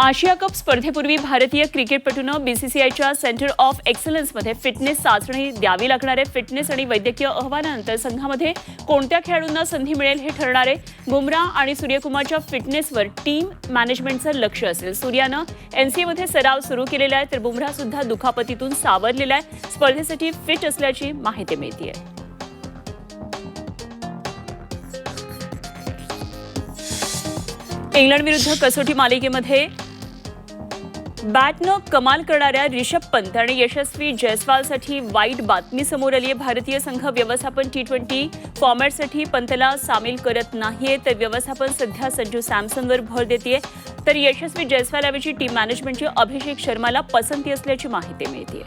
आशिया cup स्पर्धेपूर्वी भारतीय क्रिकेटपटूनं बीसीसीआयच्या सेंटर ऑफ एक्सलन्समध्ये फिटनेस चाचणी द्यावी लागणारे फिटनेस आणि वैद्यकीय अहवालानंतर संघामध्ये कोणत्या खेळाडूंना संधी मिळेल हे ठरणारे बुमराह आणि सूर्यकुमारच्या फिटनेसवर टीम मॅनेजमेंटचं लक्ष असेल. सूर्यानं एनसीएमध्ये सराव सुरू केलेला आहे तर बुमराह सुद्धा दुखापतीतून सावरलेला आहे. स्पर्धेसाठी फिट असल्याची माहिती मिळते इंग्लंड विरुद्ध कसोटी मालिकेमध्ये बॅटनं कमाल करणाऱ्या रिषभ पंत आणि यशस्वी जयस्वालसाठी वाईट बातमी समोर आली आहे. भारतीय संघ व्यवस्थापन टी ट्वेंटी फॉर्मॅटसाठी पंतला सामील करत नाहीये तर व्यवस्थापन सध्या संजू सॅमसनवर भर देते तर यशस्वी जयस्वालऐवजी टीम मॅनेजमेंटची अभिषेक शर्माला पसंती असल्याची माहिती मिळते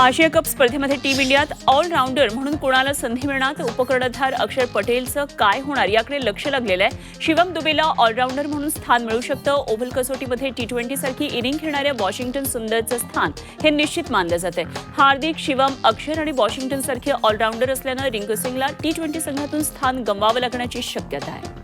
आशिया कप स्पर्धेमध्ये टीम इंडियात ऑलराऊंडर म्हणून कोणाला संधी मिळणार? तर उपकर्णधार अक्षर पटेलचं काय होणार? याकडे लक्ष लागलेलं आहे. शिवम दुबेला ऑलराऊंडर म्हणून स्थान मिळू शकतं. ओव्हल कसोटीमध्ये टी ट्वेंटी सारखी इनिंग खेळणाऱ्या वॉशिंग्टन सुंदरचं स्थान हे निश्चित मानलं जाते हार्दिक शिवम अक्षर आणि वॉशिंग्टन सारखे ऑलराऊंडर असल्यानं रिंकू सिंगला टी ट्वेंटी संघातून स्थान गमवावं लागण्याची शक्यता आहे.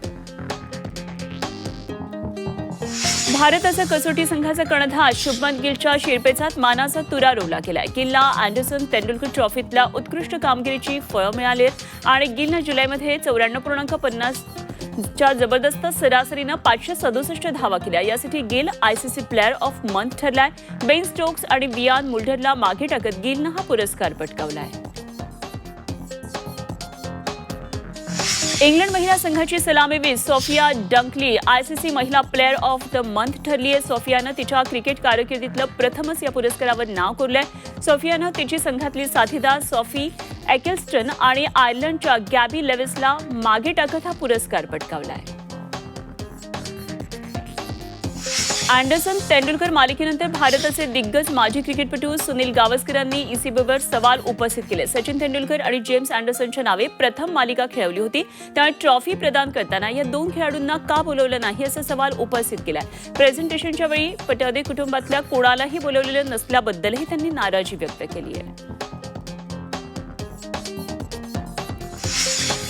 भारताचा कसोटी संघाचा कर्णधार शुभमन गिलच्या शिरपेचात मानाचा तुरा रोवला गेलाय. गिलला अँडरसन तेंडुलकर ट्रॉफीतल्या उत्कृष्ट कामगिरीची फळं मिळाली आहेत आणि गिलनं जुलैमध्ये चौऱ्याण्णव पूर्णांक पन्नास च्या जबरदस्त सरासरीनं पाचशे सदुसष्ट धावा केल्या. यासाठी gill ICC player of month ठरलाय. Ben Stokes आणि बियान मुल्ढरला मागे टाकत गिलनं हा पुरस्कार पटकावलाय. इंग्लंड महिला संघाची सलामीवीर सोफिया डंकली. आयसीसी महिला प्लेअर ऑफ द मंथ ठरली आहे सोफियानं तिच्या क्रिकेट कारकिर्दीतलं प्रथमच या पुरस्कारावर नाव कोरलंय. सोफियानं तिची संघातली साथीदार सॉफी एकेल्स्टन आणि आयर्लंडच्या गॅबी लेविसला मागे टाकत हा पुरस्कार पटकावलाय. अँडरसन तेंडुलकर मालिकेनंतर भारताचे दिग्गज माजी क्रिकेटपटू सुनील गावस्करांनी ईसीबीवर सवाल उपस्थित केले. सचिन तेंडुलकर आणि जेम्स अँडरसनच्या नावे प्रथम मालिका खेळवली होती. त्यामुळे ट्रॉफी प्रदान करताना या दोन खेळाडूंना का बोलवलं नाही असा सवाल उपस्थित केला प्रेझेंटेशनच्या वेळी पटोदे कुटुंबातल्या कोणालाही बोलवलेलं नसल्याबद्दलही त्यांनी नाराजी व्यक्त केली आहे.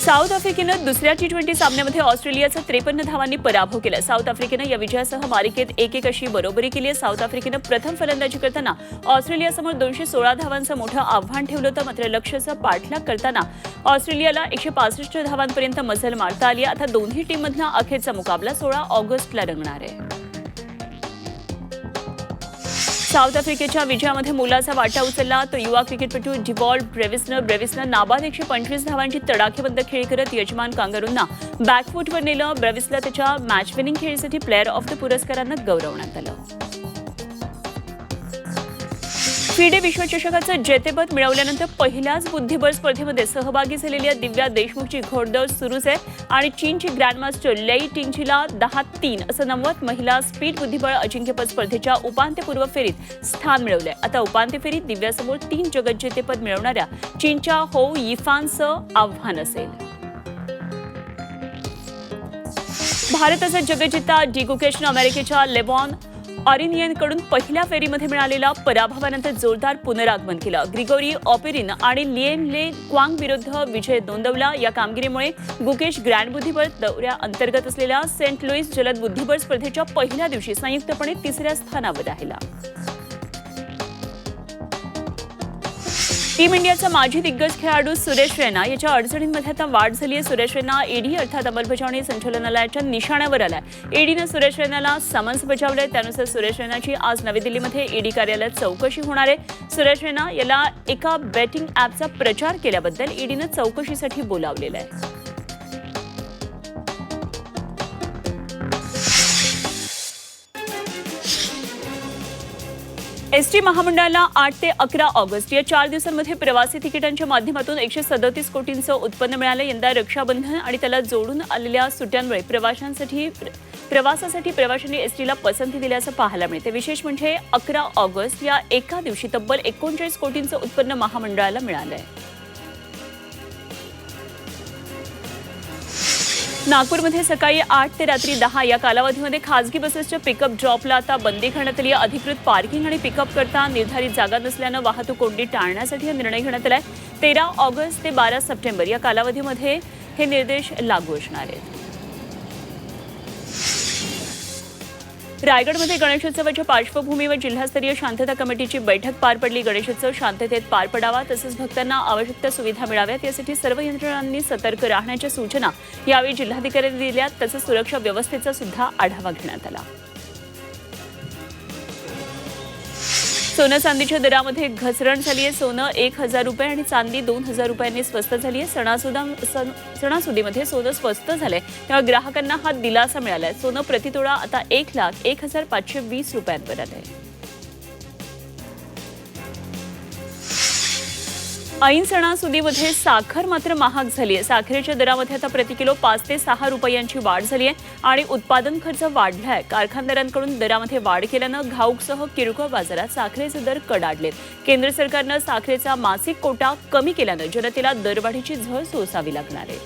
साऊथ आफ्रिकेनं दुसऱ्या टी ट्वेंटी सामन्यामध्ये ऑस्ट्रेलियाचा त्रेपन्न धावांनी पराभव केला. साऊथ आफ्रिकेनं या विजयासह मालिकेत एक एक अशी बरोबरी केली आहे. साऊथ आफ्रिकेनं प्रथम फलंदाजी करताना ऑस्ट्रेलियासमोर दोनशे सोळा धावांचं मोठं आव्हान ठेवलं होतं. मात्र लक्ष्यचा पाठलाग करताना ऑस्ट्रेलियाला एकशे पासष्ट धावांपर्यंत मजल मारता आली आता दोन्ही टीममधला अखेरचा मुकाबला सोळा ऑगस्टला रंगणार आहे. साऊथ आफ्रिकेच्या विजयामध्ये मुलाचा वाटा उचलला. तो युवा क्रिकेटपटू डिवॉल्ड ब्रेविसनं ब्रेविसनं नाबाद एकशे पंचवीस धावांची तडाखेबंद खेळी करत यजमान कांगारूंना बॅकफूटवर नेलं. ब्रेविसला त्याच्या मॅच विनिंग खेळीसाठी प्लेअर ऑफ द पुरस्कारानं गौरवण्यात आलं. फिडे विश्वचषकाचं जेतेपद मिळवल्यानंतर पहिल्याच बुद्धिबळ स्पर्धेमध्ये सहभागी झालेल्या दिव्या देशमुखची घोडदौड सुरूच आहे आणि चीनची ग्रँडमास्टर लेई टिंगचीला दहा तीन असं नव्वद महिला स्पीड बुद्धिबळ अजिंक्यपद स्पर्धेच्या उपांत्यपूर्व फेरीत स्थान मिळवलंय. आता उपांत्य फेरीत दिव्यासमोर तीन जगज्जेतेपद मिळवणाऱ्या चीनच्या हो यिफानचं आव्हान असेल. भारताचा जगजिता डिगुकेशन अमेरिकेच्या लेबॉन ऑरिनियनकडून पहिल्या फेरीमध्ये मिळालेल्या पराभवानंतर जोरदार पुनरागमन केलं. ग्रिगोरी ऑपेरिन आणि लिएन ले क्वांग विरुद्ध विजय नोंदवला. या कामगिरीमुळे गुकेश ग्रँड बुद्धिबळ दौऱ्या अंतर्गत असलेल्या सेंट लुईस जलद बुद्धिबळ स्पर्धेच्या पहिल्या दिवशी संयुक्तपणे तिसऱ्या स्थानावर राहिला. टीम इंडियाचा माजी दिग्गज खेळाडू सुरेश रैना याच्या अडचणींमध्ये आता वाढ झाली आहे. सुरेश रैना ईडी अर्थात अंमलबजावणी संचालनालयाच्या निशाण्यावर आलाय. ईडीनं सुरेश रैनाला समन्स बजावलंय. त्यानुसार सुरेश रैनाची आज नवी दिल्लीमध्ये ईडी कार्यालयात चौकशी होणार आहे. सुरेश रैना याला एका बेटिंग ॲपचा प्रचार केल्याबद्दल ईडीनं चौकशीसाठी बोलावलेलं आहे. एस टी महामंडळाला आठ ते अकरा ऑगस्ट या चार दिवसांमध्ये प्रवासी तिकिटांच्या माध्यमातून एकशे सदतीस कोटींचं उत्पन्न मिळालं. यंदा रक्षाबंधन आणि त्याला जोडून आलेल्या सुट्ट्यांमुळे प्रवाशांसाठी प्रवासासाठी प्रवाशांनी एस टीला पसंती दिल्याचं पाहायला मिळते विशेष म्हणजे अकरा ऑगस्ट या एका दिवशी तब्बल एकोणचाळीस कोटींचं उत्पन्न महामंडळाला मिळालं आहे नागपूरमध्ये सकाळी आठ ते रात्री दहा या कालावधीमध्ये खासगी बसेसच्या पिकअप ड्रॉपला आता बंदी घेण्यात आली आहे. अधिकृत पार्किंग आणि पिकअप करता निर्धारित जागा नसल्यानं वाहतूक कोंडी टाळण्यासाठी हा निर्णय घेण्यात आला आहे तेरा ऑगस्ट ते बारा सप्टेंबर या कालावधीमध्ये हे निर्देश लागू असणार आहेत. रायगडमध्ये गणेशोत्सवाच्या पार्श्वभूमीवर जिल्हास्तरीय शांतता कमिटीची बैठक पार पडली. गणेशोत्सव शांततेत पार पडावा तसंच भक्तांना आवश्यक त्या सुविधा मिळाव्यात. यासाठी सर्व यंत्रणांनी सतर्क राहण्याच्या सूचना यावेळी जिल्हाधिकाऱ्यांनी दिल्या तसंच सुरक्षा व्यवस्थेचा सुद्धा आढावा घेण्यात आला. सोनं चांदीच्या दरामध्ये घसरण झाली आहे. सोनं एक हजार रुपये आणि चांदी दोन हजार रुपयांनी स्वस्त झाली आहे. सणासुदा सण सणासुदीमध्ये सोनं स्वस्त झालंय. तेव्हा ग्राहकांना हा दिलासा मिळाला आहे सोनं प्रतितोळा आता एक लाख एक हजार पाचशे वीस रुपयांवर आहे ऐन सणासुदीमध्ये साखर मात्र महाग झाली आहे. साखरेच्या दरामध्ये आता प्रति किलो पाच ते सहा रुपयांची वाढ झाली आहे आणि उत्पादन खर्च वाढला आहे. कारखानदारांकडून दरामध्ये वाढ केल्यानं घाऊकसह किरकोळ बाजारात साखरेचे दर कडाडलेत केंद्र सरकारनं साखरेचा मासिक कोटा कमी केल्यानं जनतेला दरवाढीची झळ सोसावी लागणार आहे.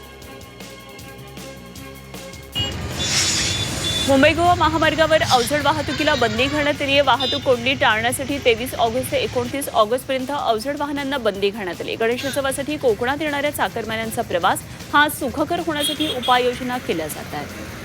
मुंबई गोवा महामार्गावर अवजड वाहतुकीला बंदी घालण्यात आली आहे. वाहतूक कोंडी टाळण्यासाठी तेवीस ऑगस्ट ते एकोणतीस ऑगस्टपर्यंत अवजड वाहनांना बंदी घालण्यात आली. गणेशोत्सवासाठी कोकणात येणाऱ्या चाकरमान्यांचा प्रवास हा सुखकर होण्यासाठी उपाययोजना केल्या जात आहेत.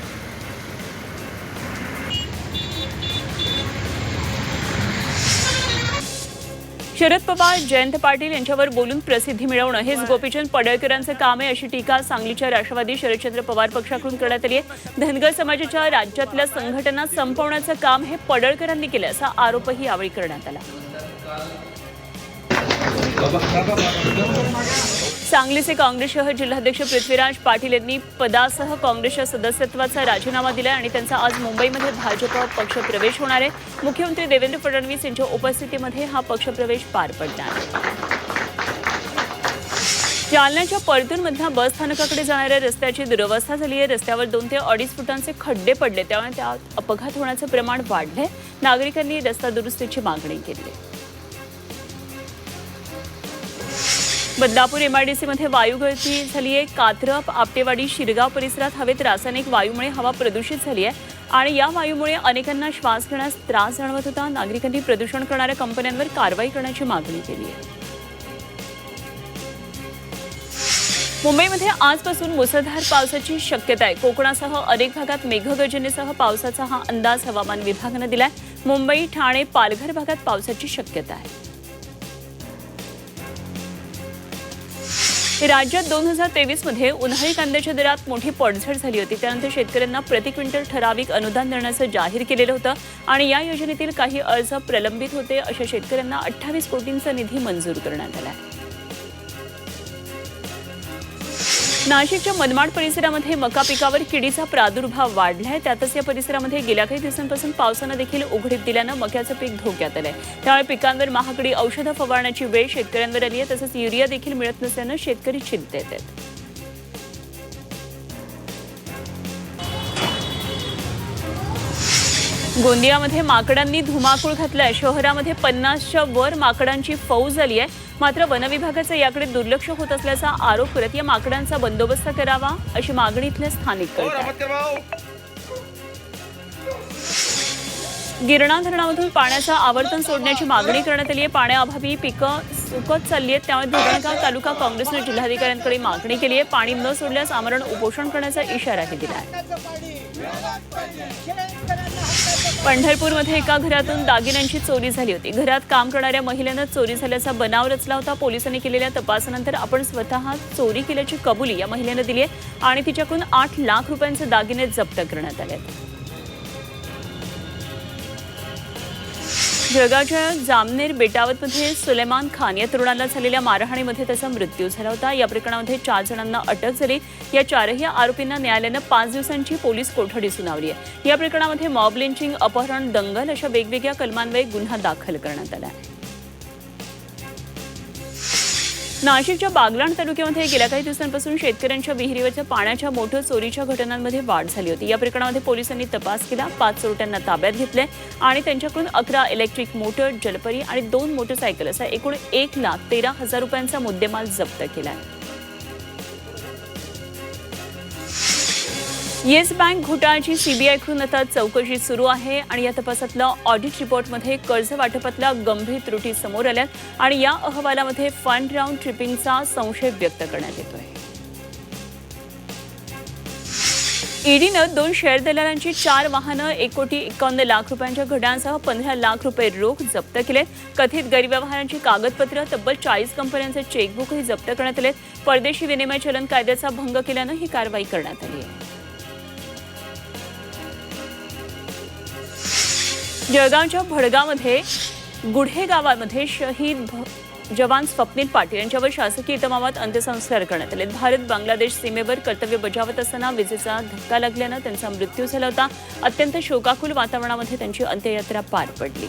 शरद पवार जयंत पाटील यांच्यावर बोलून प्रसिद्धी मिळवणं हेच गोपीचंद पडळकरांचं काम आहे अशी टीका सांगलीच्या राष्ट्रवादी शरदचंद्र पवार पक्षाकडून करण्यात आली आहे. धनगर समाजाच्या राज्यातल्या संघटना संपवण्याचं काम हे पडळकरांनी केलं असा आरोपही यावेळी करण्यात आला. सांगलीचे काँग्रेस शहर जिल्हाध्यक्ष पृथ्वीराज पाटील यांनी पदासह काँग्रेसच्या सदस्यत्वाचा राजीनामा दिला आणि त्यांचा आज मुंबईमध्ये भाजप पक्षप्रवेश होणार आहे. मुख्यमंत्री देवेंद्र फडणवीस यांच्या उपस्थितीमध्ये हा पक्षप्रवेश पार पडणार. जालन्याच्या परतूरमधल्या बस स्थानकाकडे जाणाऱ्या रस्त्याची दुरवस्था झाली आहे रस्त्यावर दोन ते अडीच फुटांचे खड्डे पडले. त्यामुळे त्यात अपघात होण्याचं प्रमाण वाढलंय. नागरिकांनी रस्ता दुरुस्तीची मागणी केली बदलापूर एमआयडीसीमध्ये वायू गळती झाली आहे. कात्रप आपटेवाडी शिरगाव परिसरात हवेत रासायनिक वायूमुळे हवा प्रदूषित झाली आहे. आणि या वायूमुळे अनेकांना श्वास घेण्यास त्रास जाणवत होता. नागरिकांनी प्रदूषण करणाऱ्या कंपन्यांवर कारवाई करण्याची मागणी केली आहे. मुंबईमध्ये आजपासून मुसळधार पावसाची शक्यता आहे. कोकणासह अनेक भागात मेघगर्जनेसह पावसाचा हा अंदाज हवामान विभागानं दिलाय. मुंबई ठाणे पालघर भागात पावसाची शक्यता आहे. राज्यात दोन हजार तेवीसमध्ये उन्हाळी कांद्याच्या दरात मोठी पडझड झाली होती. त्यानंतर शेतकऱ्यांना प्रति क्विंटल ठराविक अनुदान देण्याचं जाहीर केलेलं होतं आणि या योजनेतील काही अर्ज प्रलंबित होते अशा शेतकऱ्यांना अठ्ठावीस कोटींचा निधी मंजूर करण्यात आला आहे. नाशिकच्या मनमाड परिसरामध्ये मका पिकावर किडीचा प्रादुर्भाव वाढलाय. त्यातच या परिसरामध्ये गेल्या काही दिवसांपासून पावसानं देखील उघडीप दिल्यानं मक्याचं पीक धोक्यात आलंय. त्यामुळे पिकांवर महागडी औषधं फवारण्याची वेळ शेतकऱ्यांवर आली आहे तसंच युरिया देखील मिळत नसल्यानं शेतकरी चिंतेत आहेत. गोंदियामध्ये माकडांनी धुमाकूळ घातलाय. शहरामध्ये पन्नासच्या वर माकडांची फौज आली आहे मात्र वनविभागाचं याकडे दुर्लक्ष होत असल्याचा आरोप करत या माकडांचा बंदोबस्त करावा अशी मागणी इथल्या स्थानिक करत आहेत गिरणा धरणामधून पाण्याचं आवर्तन सोडण्याची मागणी करण्यात आली आहे. पाण्याअभावी पिकं सुकत चालली आहेत त्यामुळे धरणगाव तालुका काँग्रेसने जिल्हाधिकाऱ्यांकडे मागणी केली आहे. पाणी न सोडल्यास आमरण उपोषण करण्याचा इशाराही दिला आहे. पंढरपूरमध्ये एका घरातून दागिन्यांची चोरी झाली होती. घरात काम करणाऱ्या महिलेनं चोरी झाल्याचा बनाव रचला होता. पोलिसांनी केलेल्या तपासानंतर आपण स्वतः चोरी केल्याची कबुली या महिलेनं दिली आहे आणि तिच्याकडून आठ लाख रुपयांचे दागिने जप्त करण्यात आले आहेत. जळगावच्या जामनेर बेटावतमध्ये सुलेमान खान या तरुणाला झालेल्या मारहाणीमध्ये त्याचा मृत्यू झाला होता. या प्रकरणामध्ये चार जणांना अटक झाली. या चारही आरोपींना न्यायालयानं पाच दिवसांची पोलीस कोठडी सुनावली आहे. या प्रकरणामध्ये मॉब लिंचिंग अपहरण दंगल अशा वेगवेगळ्या कलमान्वये गुन्हा दाखल करण्यात आला आहे. नाशिकच्या बागलाण तालुक्यामध्ये गेल्या काही दिवसांपासून शेतकऱ्यांच्या विहिरीवरच्या पाण्याच्या मोठं चोरीच्या घटनांमध्ये वाढ झाली होती. या प्रकरणामध्ये पोलिसांनी तपास केला. पाच चोरट्यांना ताब्यात घेतले आणि त्यांच्याकडून अकरा इलेक्ट्रिक मोटर जलपरी आणि दोन मोटरसायकल असा एकूण एक लाख तेरा हजार रुपयांचा मुद्देमाल जप्त केला आहे येस बँक घोटाळ्याची सीबीआयकडून आता चौकशी सुरू आहे आणि या तपासातल्या ऑडिट रिपोर्टमध्ये कर्ज वाटपातल्या गंभीर त्रुटी समोर आल्यात आणि या अहवालामध्ये फंड राऊंड ट्रिपिंगचा संशय व्यक्त करण्यात येतोय. ईडीनं दोन शेअर दलालांची चार वाहनं एक कोटी एकावन्न लाख रुपयांच्या घड्यांसह पंधरा लाख रुपये रोख जप्त केले कथित गैरव्यवहारांची कागदपत्रं तब्बल चाळीस कंपन्यांचे चेकबुकही जप्त करण्यात आले परदेशी विनिमय चलन कायद्याचा भंग केल्यानं ही कारवाई करण्यात आली आहे. जळगावच्या भडगामध्ये गुढे गावामध्ये शहीद जवान स्वप्नील पाटील यांच्यावर शासकीय इतमामात अंत्यसंस्कार करण्यात आले. भारत बांगलादेश सीमेवर कर्तव्य बजावत असताना विजेचा धक्का लागल्यानं त्यांचा मृत्यू झाला होता. अत्यंत शोकाकुल वातावरणामध्ये त्यांची अंत्ययात्रा पार पडली.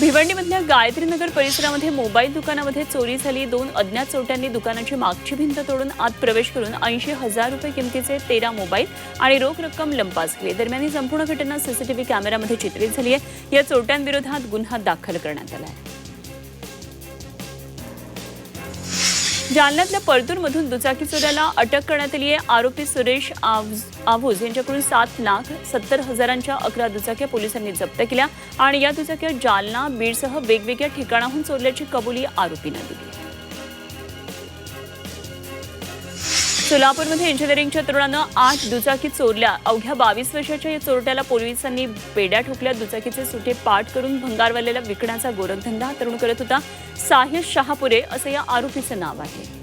भिवंडीमधल्या गायत्रीनगर परिसरामध्ये मोबाईल दुकानामध्ये चोरी झाली. दोन अज्ञात चोरट्यांनी दुकानाची मागची भिंत तोडून आत प्रवेश करून ऐंशी हजार रुपये किमतीचे तेरा मोबाईल आणि रोख रक्कम लंपास केली. दरम्यान ही संपूर्ण घटना सीसीटीव्ही कॅमेऱ्यामध्ये चित्रित झाली आहे. या चोरट्यांविरोधात गुन्हा दाखल करण्यात आला आहे. जालन्यातल्या परतूरमधून दुचाकी चोऱ्याला अटक करण्यात आली आहे. आरोपी सुरेश आवज यांच्याकडून सात लाख सत्तर हजारांच्या अकरा दुचाक्या पोलिसांनी जप्त केल्या आणि या दुचाक्या जालना बीडसह वेगवेगळ्या ठिकाणाहून चोरल्याची कबुली आरोपीनं दिली. सोलापूरमध्ये इंजिनिअरिंगच्या तरुणानं आठ दुचाकी चोरल्या. अवघ्या बावीस वर्षाच्या या चोरट्याला पोलिसांनी बेड्या ठोकल्या. दुचाकीचे सुटे पाठ करून भंगारवाल्याला विकण्याचा गोरखधंदा हा तरुण करत होता. साहिल शहापुरे असं या आरोपीचं नाव आहे.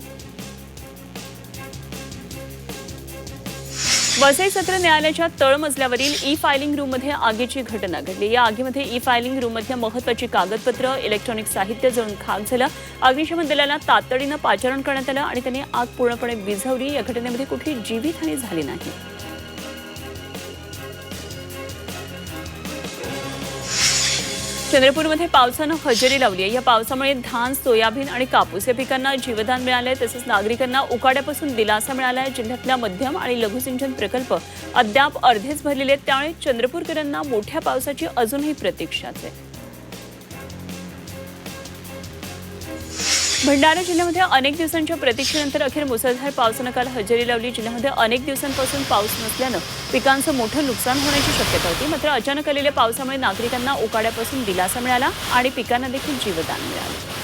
वसई सत्र न्यायालयाच्या तळमजल्यावरील ई फायलिंग रूममध्ये आगीची घटना घडली. या आगीमध्ये ई फायलिंग रूममधल्या महत्वाची कागदपत्र इलेक्ट्रॉनिक साहित्य जळून खाक झालं. अग्निशमन दलाला तातडीनं पाचारण करण्यात आलं आणि त्यांनी आग पूर्णपणे विझवली. या घटनेमध्ये कुठली जीवितहानी झाली नाही. चंद्रपूरमध्ये पावसानं हजेरी लावली आहे. या पावसामुळे धान सोयाबीन आणि कापूस या पिकांना जीवदान मिळालंय. तसंच नागरिकांना उकाड्यापासून दिलासा मिळाला आहे जिल्ह्यातल्या मध्यम आणि लघुसिंचन प्रकल्प अद्याप अर्धेच भरलेले आहेत. त्यामुळे चंद्रपूरकरांना मोठ्या पावसाची अजूनही प्रतीक्षाच आहे. भंडारा जिल्ह्यामध्ये अनेक दिवसांच्या प्रतीक्षेनंतर अखेर मुसळधार पावसानं काल हजेरी लावली. जिल्ह्यामध्ये अनेक दिवसांपासून पाऊस नसल्यानं पिकांचं मोठं नुकसान होण्याची शक्यता होती. मात्र अचानक आलेल्या पावसामुळे नागरिकांना उकाड्यापासून दिलासा मिळाला आणि पिकांना देखील जीवदान मिळालं.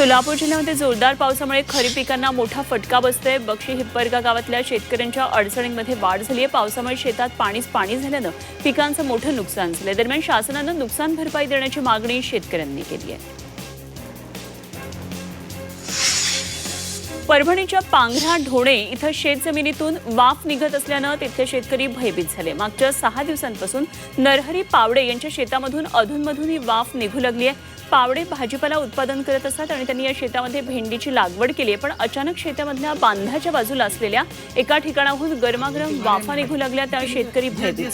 सोलापूर जिल्ह्यामध्ये जोरदार पावसामुळे खरीप पिकांना मोठा फटका बसतोय. बक्षी हिप्परगा गावातल्या शेतकऱ्यांच्या अडचणींमध्ये वाढ झाली आहे पावसामुळे शेतात पाणीच पाणी झाल्यानं पिकांचं मोठं नुकसान झालंय. दरम्यान शासनानं नुकसान भरपाई देण्याची मागणी शेतकऱ्यांनी केली आहे. परभणीच्या पांघरा ढोणे इथं शेतजमिनीतून वाफ निघत असल्यानं तिथले शेतकरी भयभीत झाले. मागच्या सहा दिवसांपासून नरहरी पावडे यांच्या शेतामधून अधूनमधून ही वाफ निघू लागली आहे पावडे भाजीपाला उत्पादन करत असतात आणि त्यांनी या शेतामध्ये भेंडीची लागवड केली आहे. पण अचानक शेतामधल्या बांधाच्या बाजूला असलेल्या एका ठिकाणाहून गरमागरम वाफा निघू लागल्या. त्या शेतकरी भयभीत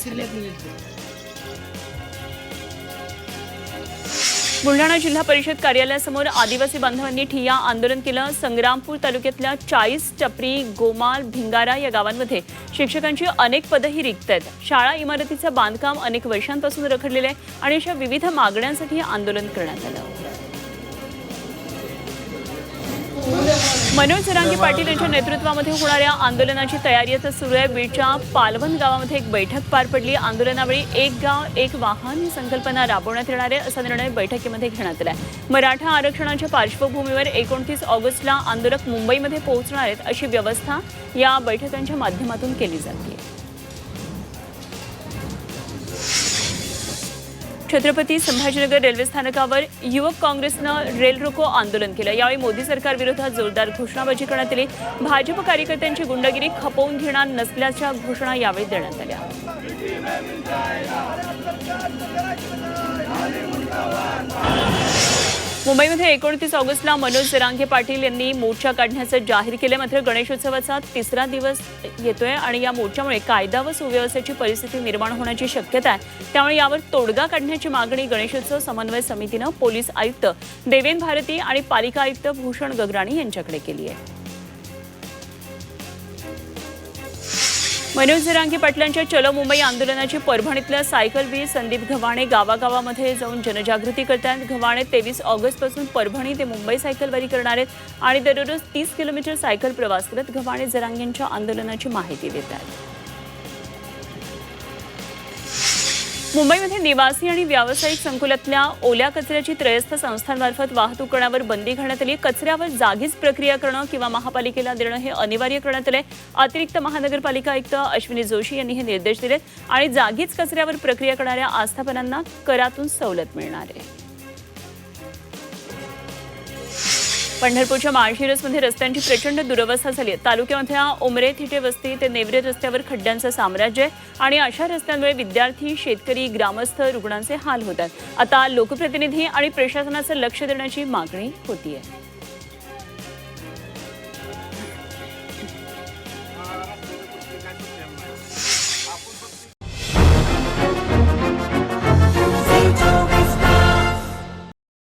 बुलढाणा जिल्हा परिषद कार्यालयासमोर आदिवासी बांधवांनी ठिय्या आंदोलन केलं. संग्रामपूर तालुक्यातल्या चाळीस टपरी गोमाल भिंगारा या गावांमध्ये शिक्षकांची अनेक पदंही रिक्त आहेत शाळा इमारतीचं बांधकाम अनेक वर्षांपासून रखडलेलं आहे आणि अशा विविध मागण्यांसाठी आंदोलन करण्यात आलं. मनोज जरांगे पाटील यांच्या नेतृत्वामध्ये होणाऱ्या आंदोलनाची तयारी आता सुरू आहे. बीडच्या पालवन गावामध्ये एक बैठक पार पडली. आंदोलनावेळी एक गाव एक वाहन ही संकल्पना राबवण्यात येणार आहे असा निर्णय बैठकीमध्ये घेण्यात आला आहे मराठा आरक्षणाच्या पार्श्वभूमीवर एकोणतीस ऑगस्टला आंदोलक मुंबईमध्ये पोहोचणार आहेत अशी व्यवस्था या बैठकांच्या माध्यमातून केली जाते. छत्रपती संभाजीनगर रेल्वे स्थानकावर युवक काँग्रेसनं रेल रोको आंदोलन केलं. यावेळी मोदी सरकार विरोधात जोरदार घोषणाबाजी करण्यात आली. भाजप कार्यकर्त्यांची गुंडगिरी खपवून घेणार नसल्याच्या घोषणा यावेळी देण्यात आल्या. मुंबईमध्ये एकोणतीस ऑगस्टला मनोज जरांगे पाटील यांनी मोर्चा काढण्याचं जाहीर केलं. मात्र गणेशोत्सवाचा तिसरा दिवस येतोय आणि या मोर्चामुळे कायदा व सुव्यवस्थेची परिस्थिती निर्माण होण्याची शक्यता आहे. त्यामुळे यावर तोडगा काढण्याची मागणी गणेशोत्सव समन्वय समितीनं पोलीस आयुक्त देवेन भारती आणि पालिका आयुक्त भूषण गगराणी यांच्याकडे केली आहे. मनोज झिरांगी पाटलांच्या चलो मुंबई आंदोलनाची परभणीतल्या सायकलवीर संदीप घवाणे गावागावामध्ये जाऊन जनजागृती करतात. घवाणे तेवीस ऑगस्टपासून परभणी ते मुंबई सायकलवारी करणार आहेत आणि दररोज तीस किलोमीटर सायकल प्रवास करत घवाणे जरांगेंच्या आंदोलनाची माहिती देत आहेत मुंबईमध्ये निवासी आणि व्यावसायिक संकुलातल्या ओल्या कचऱ्याची त्रयस्थ संस्थांमार्फत वाहतूक करण्यावर बंदी घालण्यात आली. कचऱ्यावर जागीच प्रक्रिया करणं किंवा महापालिकेला देणं हे अनिवार्य करण्यात आलंय. अतिरिक्त महानगरपालिका आयुक्त अश्विनी जोशी यांनी हे निर्देश दिलेत. आणि जागीच कचऱ्यावर प्रक्रिया करणाऱ्या आस्थापनांना करातून सवलत मिळणार आहे. पंढरपूरच्या माळशिरसमध्ये रस्त्यांची प्रचंड दुरवस्था झाली आहे. तालुक्यामधल्या उमरे थिटे वस्ती ते नेवरे रस्त्यावर खड्ड्यांचं साम्राज्य आहे आणि अशा रस्त्यांमुळे विद्यार्थी शेतकरी ग्रामस्थ रुग्णांचे हाल होतात आता लोकप्रतिनिधी आणि प्रशासनाचं लक्ष देण्याची मागणी होतीये.